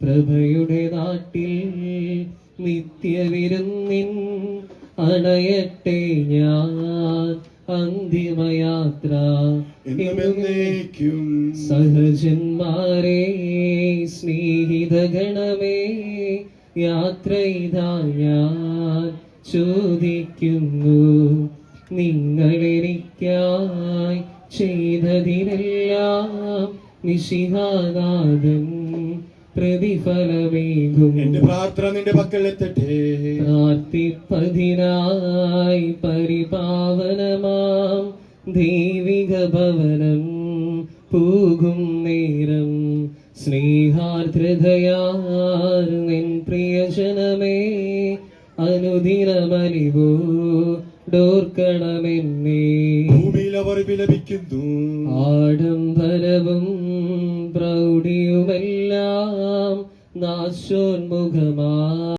പ്രഭയുടെ നാട്ടിൽ നിത്യവിരുന്നിൻ അണയട്ടെ ഞാൻ അന്തിമയാത്ര സഹജന്മാരെ സ്നേഹിതഗണമേ യാത്ര ഇതാ ഞാൻ ചോദിക്കുന്നു. നിങ്ങളെനിക്കായി ചെയ്തതിനെല്ലാം നിശിഹാനാഥൻ പ്രതിഫലമേകും. എന്റെ പ്രാർത്ഥന നിന്റെ പക്കൽ എത്തട്ടെ. പ്രാർത്ഥിപ്പതിനായി പരിപാവനമാം. ദൈവിക ഭവനം പൂകും നേരം. സ്നേഹാർദ്രതയാർ നിൻ പ്രിയജനമേ അനുദിനമലിവോ ഡോർക്കണമെന്നേ. ഭൂമിയിൽ അവർ വിലപിക്കുന്നു. ആഡംബരവും പ്രൗഢിയുമെല്ലാം നാശോന്മുഖമാ.